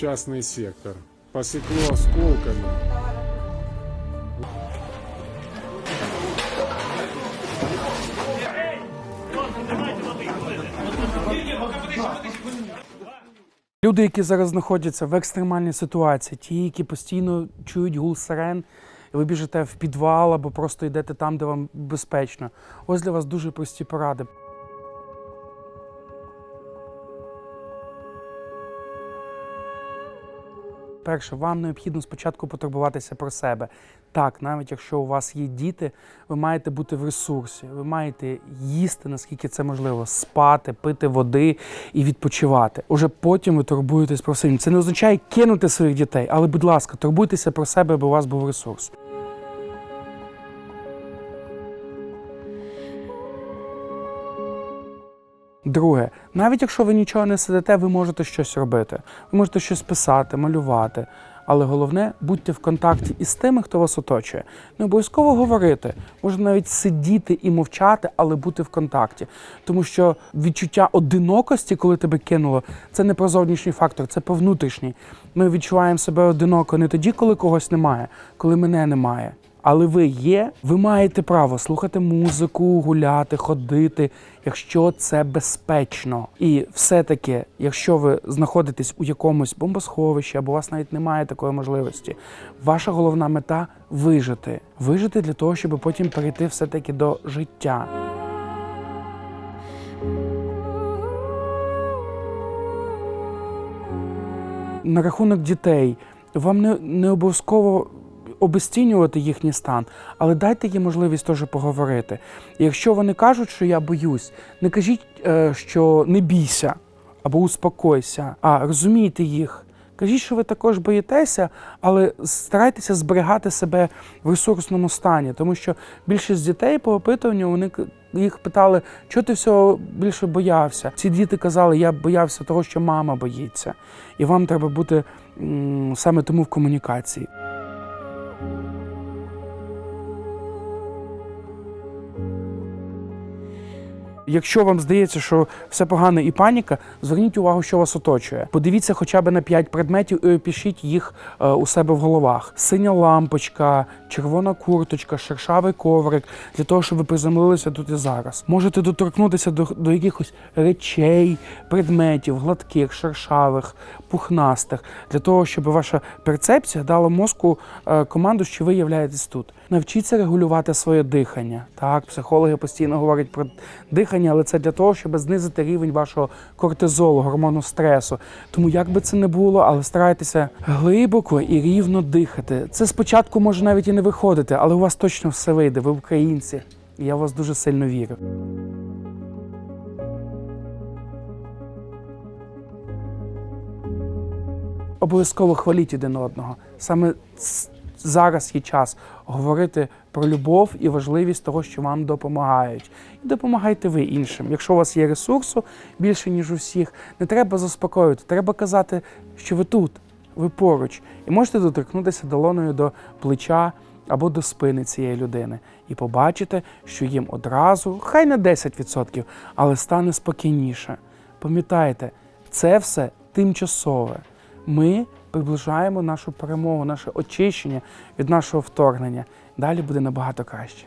частный сектор. Посекло осколками. Люди, які зараз знаходяться в екстремальній ситуації, ті, які постійно чують гул сирен, і ви біжите в підвал або просто йдете там, де вам безпечно. Ось для вас дуже прості поради. Перше, вам необхідно спочатку потурбуватися про себе. Так, навіть якщо у вас є діти, ви маєте бути в ресурсі, ви маєте їсти, наскільки це можливо, спати, пити води і відпочивати. Уже потім ви турбуєтесь про себе. Це не означає кинути своїх дітей, але, будь ласка, турбуйтеся про себе, аби у вас був ресурс. Друге, навіть якщо ви нічого не сидите, ви можете щось робити. Ви можете щось писати, малювати. Але головне, будьте в контакті із тими, хто вас оточує. Не обов'язково говорити, можна навіть сидіти і мовчати, але бути в контакті. Тому що відчуття одинокості, коли тебе кинуло, це не про зовнішній фактор, це про внутрішній. Ми відчуваємо себе одиноко не тоді, коли когось немає, коли мене немає. Але ви є, ви маєте право слухати музику, гуляти, ходити, якщо це безпечно. І все-таки, якщо ви знаходитесь у якомусь бомбосховищі, або у вас навіть немає такої можливості, ваша головна мета вижити. Вижити для того, щоб потім перейти все-таки до життя. На рахунок дітей, вам не, не обов'язково обесцінювати їхній стан, але дайте їм можливість теж поговорити. Якщо вони кажуть, що я боюсь, не кажіть, е, що не бійся або успокойся, а розумійте їх. Кажіть, що ви також боїтеся, але старайтеся зберігати себе в ресурсному стані, тому що більшість дітей по опитуванню вони їх питали, чого ти всього більше боявся. Ці діти казали, я боявся того, що мама боїться, і вам треба бути саме тому в комунікації. Якщо вам здається, що все погано і паніка, зверніть увагу, що вас оточує. Подивіться хоча б на 5 предметів і опишіть їх е, у себе в головах: синя лампочка, червона курточка, шершавий коврик для того, щоб ви приземлилися тут і зараз. Можете доторкнутися до, до якихось речей, предметів, гладких, шершавих, пухнастих, для того, щоб ваша перцепція дала мозку е, команду, що ви являєтесь тут. Навчіться регулювати своє дихання. Так, психологи постійно говорять про дихання, але це для того, щоб знизити рівень вашого кортизолу, гормону стресу. Тому як би це не було, але старайтеся глибоко і рівно дихати. Це спочатку може навіть і не виходити, але у вас точно все вийде. Ви українці. І я в вас дуже сильно вірю. Обов'язково хваліть один одного. Саме зараз є час говорити про любов і важливість того, що вам допомагають. І допомагайте ви іншим. Якщо у вас є ресурсу більше, ніж у всіх, не треба заспокоювати, треба казати, що ви тут, ви поруч. І можете доторкнутися долоною до плеча або до спини цієї людини. І побачите, що їм одразу, хай на 10%, але стане спокійніше. Пам'ятайте, це все тимчасове. Ми приближаємо нашу перемогу, наше очищення від нашого вторгнення. Далі буде набагато краще.